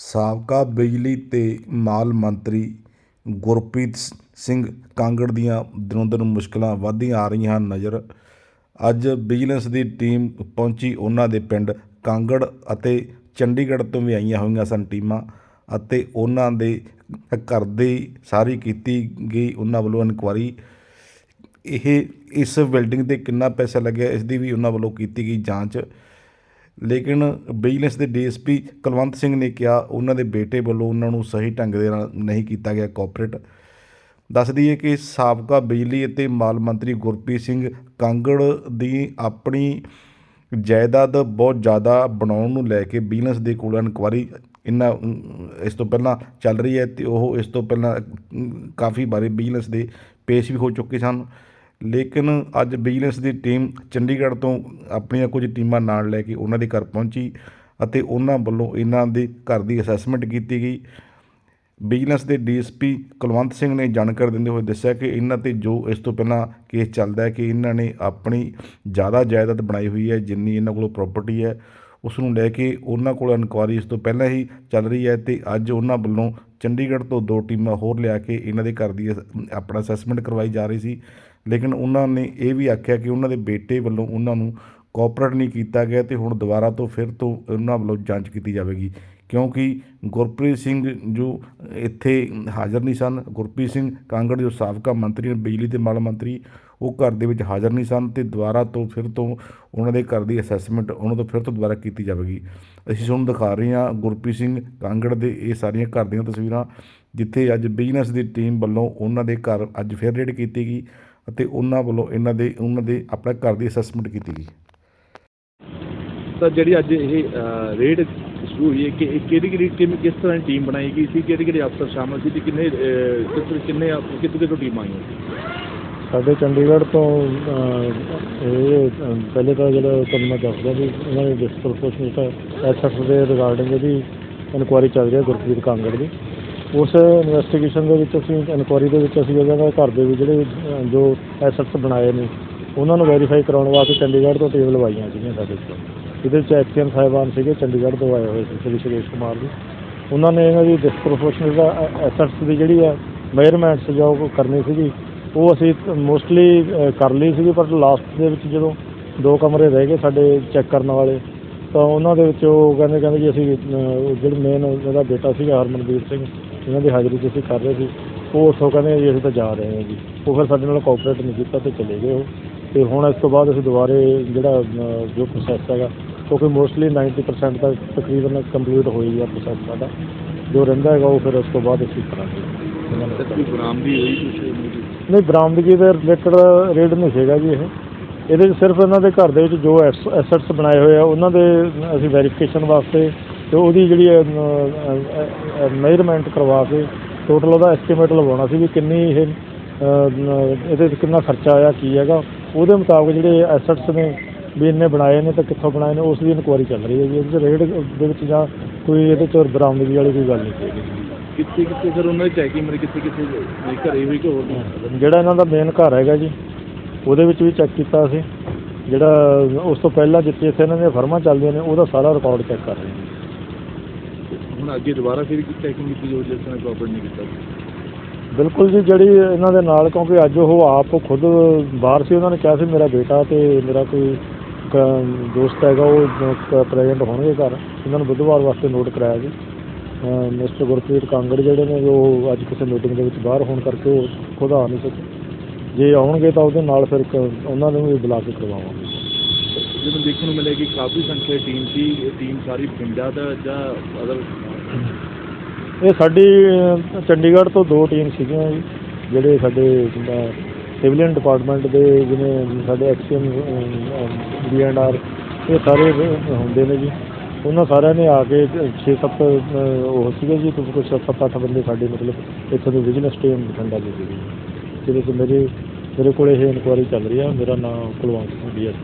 ਸਾਬਕਾ ਬਿਜਲੀ ਤੇ ਮਾਲ ਮੰਤਰੀ ਗੁਰਪ੍ਰੀਤ ਸਿੰਘ ਕਾਂਗੜ ਦੀਆਂ ਦਿਨੋਂ ਦਿਨ ਮੁਸ਼ਕਲਾਂ ਵੱਧਦੀਆਂ ਆ ਰਹੀਆਂ ਹਨ। ਨਜ਼ਰ, ਅੱਜ ਵਿਜੀਲੈਂਸ ਦੀ ਟੀਮ ਪਹੁੰਚੀ ਉਹਨਾਂ ਦੇ ਪਿੰਡ ਕਾਂਗੜ ਅਤੇ ਚੰਡੀਗੜ੍ਹ ਤੋਂ ਵੀ ਆਈਆਂ ਹੋਈਆਂ ਸਨ ਟੀਮਾਂ ਅਤੇ ਉਹਨਾਂ ਦੇ ਘਰ ਦੀ ਸਾਰੀ ਕੀਤੀ ਗਈ ਉਹਨਾਂ ਵੱਲੋਂ ਇਨਕੁਆਰੀ। ਇਹ, ਇਸ ਬਿਲਡਿੰਗ ਤੇ ਕਿੰਨਾ ਪੈਸਾ ਲੱਗਿਆ, ਇਸ ਦੀ ਵੀ ਉਹਨਾਂ ਵੱਲੋਂ ਕੀਤੀ ਗਈ ਜਾਂਚ। ਲੇਕਿਨ ਵਿਜੀਲੈਂਸ ਦੇ ਡੀਐਸਪੀ ਕੁਲਵੰਤ ਸਿੰਘ ਨੇ ਕਿਹਾ, ਉਹਨਾਂ ਦੇ ਬੇਟੇ ਵੱਲੋਂ ਉਹਨਾਂ ਨੂੰ ਸਹੀ ਢੰਗ ਦੇ ਨਾਲ ਨਹੀਂ ਕੀਤਾ ਗਿਆ ਕੋਆਪਰੇਟ ਦੱਸ ਦਈਏ ਕਿ ਸਾਬਕਾ ਬਿਜਲੀ ਅਤੇ ਮਾਲ ਮੰਤਰੀ ਗੁਰਪ੍ਰੀਤ ਸਿੰਘ ਕਾਂਗੜ ਦੀ ਆਪਣੀ ਜਾਇਦਾਦ ਬਹੁਤ ਜ਼ਿਆਦਾ ਬਣਾਉਣ ਨੂੰ ਲੈ ਕੇ ਵਿਜੀਲੈਂਸ ਦੇ ਕੋਲ ਇਨਕੁਆਰੀ ਇਹਨਾਂ ਇਸ ਤੋਂ ਪਹਿਲਾਂ ਚੱਲ ਰਹੀ ਹੈ ਤੇ ਉਹ ਇਸ ਤੋਂ ਪਹਿਲਾਂ ਕਾਫੀ ਬਾਰੇ ਵਿਜੀਲੈਂਸ ਦੇ ਪੇਸ਼ ਵੀ ਹੋ ਚੁੱਕੇ ਸਨ। ਲੇਕਿਨ ਅੱਜ ਵਿਜੀਲੈਂਸ ਦੀ ਟੀਮ ਚੰਡੀਗੜ੍ਹ ਤੋਂ ਆਪਣੀਆਂ ਕੁਝ ਟੀਮਾਂ ਨਾਲ ਲੈ ਕੇ ਉਹਨਾਂ ਦੇ ਘਰ ਪਹੁੰਚੀ ਅਤੇ ਉਹਨਾਂ ਵੱਲੋਂ ਇਹਨਾਂ ਦੇ ਘਰ ਦੀ ਅਸੈਸਮੈਂਟ ਕੀਤੀ ਗਈ। ਵਿਜੀਲੈਂਸ ਦੇ ਡੀਐਸਪੀ ਕੁਲਵੰਤ ਸਿੰਘ ਨੇ ਜਾਣਕਾਰੀ ਦਿੰਦੇ ਹੋਏ ਦੱਸਿਆ ਕਿ ਇਹਨਾਂ ਤੇ ਜੋ ਇਸ ਤੋਂ ਪਹਿਲਾਂ ਕੇਸ ਚੱਲਦਾ ਹੈ ਕਿ ਇਹਨਾਂ ਨੇ ਆਪਣੀ ਜ਼ਿਆਦਾ ਜਾਇਦਾਦ ਬਣਾਈ ਹੋਈ ਹੈ, ਜਿੰਨੀ ਇਹਨਾਂ ਕੋਲ ਪ੍ਰਾਪਰਟੀ ਹੈ, ਉਸ ਨੂੰ ਲੈ ਕੇ ਉਹਨਾਂ ਕੋਲ ਇਨਕੁਆਰੀ ਇਸ ਤੋਂ ਪਹਿਲਾਂ ਹੀ ਚੱਲ ਰਹੀ ਹੈ ਤੇ ਅੱਜ ਉਹਨਾਂ ਵੱਲੋਂ ਚੰਡੀਗੜ੍ਹ ਤੋਂ ਦੋ ਟੀਮਾਂ ਹੋਰ ਲਿਆ ਕੇ ਇਹਨਾਂ ਦੇ ਘਰ ਦੀ ਅਸ- ਆਪਣਾ ਅਸੈਸਮੈਂਟ ਕਰਵਾਈ ਜਾ ਰਹੀ ਸੀ। ਲੇਕਿਨ ਉਹਨਾਂ ਨੇ ਇਹ ਵੀ ਆਖਿਆ ਕਿ ਉਹਨਾਂ ਦੇ ਬੇਟੇ ਵੱਲੋਂ ਉਹਨਾਂ ਨੂੰ ਕੋਆਪਰੇਟ ਨਹੀਂ ਕੀਤਾ ਗਿਆ ਤੇ ਹੁਣ ਦੁਬਾਰਾ ਤੋਂ ਫਿਰ ਤੋਂ ਉਹਨਾਂ ਵੱਲੋਂ ਜਾਂਚ ਕੀਤੀ ਜਾਵੇਗੀ। ਕਿਉਂਕਿ ਗੁਰਪ੍ਰੀਤ ਸਿੰਘ ਜੋ ਇੱਥੇ ਹਾਜ਼ਰ ਨਹੀਂ ਸਨ, ਗੁਰਪ੍ਰੀਤ ਸਿੰਘ ਕਾਂਗੜ ਜੋ ਸਾਬਕਾ ਮੰਤਰੀ ਨੇ, ਬਿਜਲੀ ਤੇ ਮਾਲ ਮੰਤਰੀ, ਉਹ ਘਰ ਦੇ ਵਿੱਚ ਹਾਜ਼ਰ ਨਹੀਂ ਸਨ ਤੇ ਦੁਬਾਰਾ ਤੋਂ ਫਿਰ ਤੋਂ ਉਹਨਾਂ ਦੇ ਘਰ ਦੀ ਅਸੈਸਮੈਂਟ ਉਹਨਾਂ ਤੋਂ ਫਿਰ ਤੋਂ ਦੁਬਾਰਾ ਕੀਤੀ ਜਾਵੇਗੀ। ਅਸੀਂ ਤੁਹਾਨੂੰ ਦਿਖਾ ਰਹੇ ਹਾਂ ਗੁਰਪ੍ਰੀਤ ਸਿੰਘ ਕਾਂਗੜ ਦੇ ਇਹ ਸਾਰੀਆਂ ਘਰ ਦੀਆਂ ਤਸਵੀਰਾਂ, ਜਿੱਥੇ ਅੱਜ ਬਿਜ਼ਨਸ ਦੀ ਟੀਮ ਵੱਲੋਂ ਉਹਨਾਂ ਦੇ ਘਰ ਅੱਜ ਫਿਰ ਰੇਡ ਕੀਤੀ ਗਈ। ਅਤੇ ਉਹਨਾਂ ਵੱਲੋਂ ਇਹਨਾਂ ਦੇ ਉਹਨਾਂ ਦੇ ਆਪਣੇ ਘਰ ਦੀ ਅਸੈਸਮੈਂਟ ਕੀਤੀ ਗਈ। ਤਾਂ ਜਿਹੜੀ ਅੱਜ ਇਹ ਰੇਡ ਸ਼ੁਰੂ ਹੋਈ ਹੈ ਕਿ ਇਹ ਕਿਹੜੀ ਕਿਹੜੀ ਟੀਮ ਕਿਸ ਤਰ੍ਹਾਂ ਦੀ ਟੀਮ ਬਣਾਈ ਗਈ ਸੀ ਕਿਹੜੇ ਕਿਹੜੇ ਅਫਸਰ ਸ਼ਾਮਲ ਸੀ ਤੇ ਕਿੰਨੇ ਕਿਸ ਕਿੰਨੇ ਕਿੱਥੋਂ ਕਿੱਥੋਂ ਟੀਮਾਂ ਆਈਆਂ? ਸਾਡੇ ਚੰਡੀਗੜ੍ਹ ਤੋਂ ਇਹ ਪਹਿਲੇ ਤਾਂ ਜਿਹੜਾ ਤੁਹਾਨੂੰ ਮੈਂ ਦੱਸਦਾ ਵੀ ਉਹਨਾਂ ਨੇ ਡਿਸਪ੍ਰੋਪੋਰਸ਼ਨੇਟ ਐਸਐਫ ਦੇ ਰਿਗਾਰਡਿੰਗ ਇਹਦੀ ਇਨਕੁਆਇਰੀ ਚੱਲ ਰਹੀ ਹੈ ਗੁਰਪ੍ਰੀਤ ਕਾਂਗੜ ਦੀ। ਉਸ ਇਨਵੈਸਟੀਗੇਸ਼ਨ ਦੇ ਵਿੱਚ ਅਸੀਂ ਇਨਕੁਆਇਰੀ ਦੇ ਵਿੱਚ ਅਸੀਂ ਉਹਨਾਂ ਦੇ ਘਰ ਦੇ ਵੀ ਜਿਹੜੇ ਜੋ ਐਸਐਫ ਬਣਾਏ ਨੇ ਉਹਨਾਂ ਨੂੰ ਵੈਰੀਫਾਈ ਕਰਾਉਣ ਵਾਸਤੇ ਚੰਡੀਗੜ੍ਹ ਤੋਂ ਟੇਬਲ ਲਵਾਈਆਂ ਸੀਗੀਆਂ ਸਾਡੇ ਕੋਲ। ਇਹਦੇ ਵਿੱਚ ਐਕਸੀਅਨ ਸਾਹਿਬਾਨ ਸੀਗੇ ਚੰਡੀਗੜ੍ਹ ਤੋਂ ਆਏ ਹੋਏ ਸੀ ਸ਼੍ਰੀ ਸੁਰੇਸ਼ ਕੁਮਾਰ ਜੀ। ਉਹਨਾਂ ਨੇ ਇਹਨਾਂ ਦੀ ਡਿਸਪ੍ਰੋਪੋਰਸ਼ਨੇਟ ਐਸੈਟਸ ਦੀ ਜਿਹੜੀ ਆ ਮੇਜਰਮੈਂਟਸ ਜੋ ਕਰਨੀ ਸੀਗੀ। ਉਹ ਅਸੀਂ ਮੋਸਟਲੀ ਕਰ ਲਈ ਸੀਗੀ ਪਰ ਲਾਸਟ ਦੇ ਵਿੱਚ ਜਦੋਂ ਦੋ ਕਮਰੇ ਰਹਿ ਗਏ ਸਾਡੇ ਚੈੱਕ ਕਰਨ ਵਾਲੇ ਤਾਂ ਉਹਨਾਂ ਦੇ ਵਿੱਚ ਉਹ ਕਹਿੰਦੇ ਕਹਿੰਦੇ ਜੀ ਅਸੀਂ ਅਹ, ਮੇਨ ਉਹਦਾ ਬੇਟਾ ਸੀਗਾ ਹਰਮਨਦੀਪ ਸਿੰਘ ਇਹਨਾਂ ਦੀ ਹਾਜ਼ਰੀ 'ਚ ਅਸੀਂ ਕਰ ਰਹੇ ਸੀ। ਉਹ ਉੱਥੋਂ ਕਹਿੰਦੇ ਜੀ ਅਸੀਂ ਤਾਂ ਜਾ ਰਹੇ ਹਾਂ ਜੀ। ਉਹ ਫਿਰ ਸਾਡੇ ਨਾਲ ਕੋਆਪਰੇਟ ਨਹੀਂ ਕੀਤਾ ਤੇ ਚਲੇ ਗਏ ਉਹ। ਤੇ ਹੁਣ ਇਸ ਤੋਂ ਬਾਅਦ ਅਸੀਂ ਦੁਬਾਰੇ ਜਿਹੜਾ ਅਹ, ਜੋ ਪ੍ਰੋਸੈਸ ਹੈਗਾ ਕਿਉਂਕਿ ਮੋਸਟਲੀ 90% ਤੱਕ ਤਕਰੀਬਨ ਕੰਪਲੀਟ ਹੋਈ ਗਿਆ ਪ੍ਰੋਸੈਸ ਸਾਡਾ। ਜੋ ਰਹਿੰਦਾ ਹੈਗਾ ਉਹ ਫਿਰ ਉਸ ਤੋਂ ਬਾਅਦ ਅਸੀਂ ਕਰਾਂਗੇ। ਉਹਨਾਂ ਨੂੰ ਤੇ ਕੋਈ ਬਰਾਮਦੀ ਹੋਈ ਕੁਝ ਨਹੀਂ ਬਰਾਮਦਗੀ ਦੇ ਰਿਲੇਟਡ ਰੇਡ ਨਹੀਂ ਸੀਗਾ ਜੀ ਇਹ। ਇਹਦੇ 'ਚ ਸਿਰਫ ਇਹਨਾਂ ਦੇ ਘਰ ਦੇ ਵਿੱਚ ਜੋ ਐਸੈਟਸ ਬਣਾਏ ਹੋਏ ਆ ਉਹਨਾਂ ਦੇ ਅਸੀਂ ਵੈਰੀਫਿਕੇਸ਼ਨ ਵਾਸਤੇ ਤੇ ਉਹਦੀ ਜਿਹੜੀ ਮੈਜ਼ਰਮੈਂਟ ਕਰਵਾ ਕੇ ਟੋਟਲ ਉਹਦਾ ਐਸਟੀਮੇਟ ਲਗਾਉਣਾ ਸੀ ਵੀ ਕਿੰਨੀ ਇਹ ਅਹ, ਇਹਦੇ 'ਚ ਕਿੰਨਾ ਖਰਚਾ ਆਇਆ ਕੀ ਹੈਗਾ। ਉਹਦੇ ਮੁਤਾਬਕ ਜਿਹੜੇ ਐਸੈਟਸ ਨੇ ਵੀ ਇੰਨੇ ਬਣਾਏ ਨੇ ਤੇ ਕਿੱਥੋਂ ਬਣਾਏ ਨੇ ਉਸ ਦੀ ਇਨਕੁਆਇਰੀ ਚੱਲ ਰਹੀ ਹੈ ਜੀ। ਇਹਦੇ 'ਚ ਰੇਡ ਦੇ ਵਿੱਚ ਜਾਂ ਕੋਈ ਇਹਦੇ 'ਚ ਬਰਾਮਦਗੀ ਵਾਲੀ ਕੋਈ ਗੱਲ ਨਹੀਂ ਸੀਗੀ ਕਿੱਥੇ ਕਿੱਥੇ ਫਿਰ ਉਹਨਾਂ ਦੀ ਚੈਕਿੰਗ ਮਰੇ ਕਿੱਥੇ ਕਿੱਥੇ ਹੋਈ? ਘਰੇ ਹੋਈ ਕਿ ਹੋਰ ਨਹੀਂ ਜਿਹੜਾ ਇਹਨਾਂ ਦਾ ਮੇਨ ਘਰ ਹੈਗਾ ਜੀ ਉਹਦੇ ਵਿੱਚ ਵੀ ਚੈੱਕ ਕੀਤਾ ਅਸੀਂ। ਜਿਹੜਾ ਉਸ ਤੋਂ ਪਹਿਲਾਂ ਜਿੱਥੇ ਇੱਥੇ ਇਹਨਾਂ ਦੀਆਂ ਫਰਮਾਂ ਚੱਲਦੀਆਂ ਨੇ ਉਹਦਾ ਸਾਰਾ ਰਿਕਾਰਡ ਚੈੱਕ ਕਰ ਰਹੇ ਹਾਂ। ਹੁਣ ਅੱਗੇ ਦੁਬਾਰਾ ਫਿਰ ਚੈਕਿੰਗ ਕੀਤੀ ਜੋ ਜਿਸ ਨੇ ਕੋਆਪਰੇਟ ਨਹੀਂ ਕੀਤਾ? ਬਿਲਕੁਲ ਜੀ ਜਿਹੜੀ ਇਹਨਾਂ ਦੇ ਨਾਲ ਕਿਉਂਕਿ ਅੱਜ ਉਹ ਆਪ ਖੁਦ ਬਾਹਰ ਸੀ ਉਹਨਾਂ ਨੇ ਕਿਹਾ ਸੀ ਮੇਰਾ ਬੇਟਾ ਤੇ ਮੇਰਾ ਕੋਈ ਕ- ਦੋਸਤ ਹੈਗਾ ਉਹ ਪ੍ਰੈਜ਼ੈਂਟ ਹੋਣਗੇ ਘਰ। ਇਹਨਾਂ ਨੂੰ ਬੁੱਧਵਾਰ ਵਾਸਤੇ ਨੋਟ ਕਰਾਇਆ ਜੀ। ਮਿਸਟਰ ਗੁਰਪ੍ਰੀਤ ਕਾਂਗੜ ਜਿਹੜੇ ਨੇ ਉਹ ਅੱਜ ਕਿਸੇ ਮੀਟਿੰਗ ਦੇ ਵਿੱਚ ਬਾਹਰ ਹੋਣ ਕਰਕੇ ਉਹ ਖੁਦ ਆ ਨਹੀਂ ਸਕੇ। ਜੇ ਆਉਣਗੇ ਤਾਂ ਉਹਦੇ ਨਾਲ ਫਿਰ ਕ- ਉਹਨਾਂ ਨੂੰ ਵੀ ਬੁਲਾ ਕੇ ਕਰਵਾਵਾਂਗੇ। ਜਦੋਂ ਦੇਖਣ ਨੂੰ ਮਿਲਿਆ ਕਿ ਕਾਫੀ ਸੰਖਿਆ ਟੀਮ ਸੀ ਇਹ ਟੀਮ ਸਾਰੀ ਪਿੰਡਾਂ ਦਾ ਜਾਂ ਅਦਰ ਇਹ ਸਾਡੀ ਅਹ, ਚੰਡੀਗੜ੍ਹ ਤੋਂ ਦੋ ਟੀਮ ਸੀਗੀਆਂ ਜੀ ਜਿਹੜੇ ਸਾਡੇ ਸਿਵਲੀਅਨ ਡਿਪਾਰਟਮੈਂਟ ਦੇ ਜਿਵੇਂ ਸਾਡੇ ਐਕਸੀਅਨ ਬੀ ਐਂਡ ਆਰ ਇਹ ਸਾਰੇ ਅਹ, ਹੁੰਦੇ ਨੇ ਜੀ। ਉਹਨਾਂ ਸਾਰਿਆਂ ਨੇ ਆ ਕੇ 6-7 ਉਹ ਸੀਗੇ ਜੀ ਕੁਝ ਕੁਝ 7-8 ਬੰਦੇ ਸਾਡੇ ਮਤਲਬ ਇੱਥੋਂ ਦੇ ਬਿਜ਼ਨਸ ਟੀਮ ਬਠਿੰਡਾ ਦੇ ਸੀਗੇ। ਜਿਹਦੇ 'ਚ ਮੇਰੇ ਮੇਰੇ ਕੋਲ ਇਹ ਇਨਕੁਆਇਰੀ ਚੱਲ ਰਹੀ ਆ ਮੇਰਾ ਨਾਮ ਕੁਲਵੰਤ ਸਿੰਘ ਡੀ ਐਸ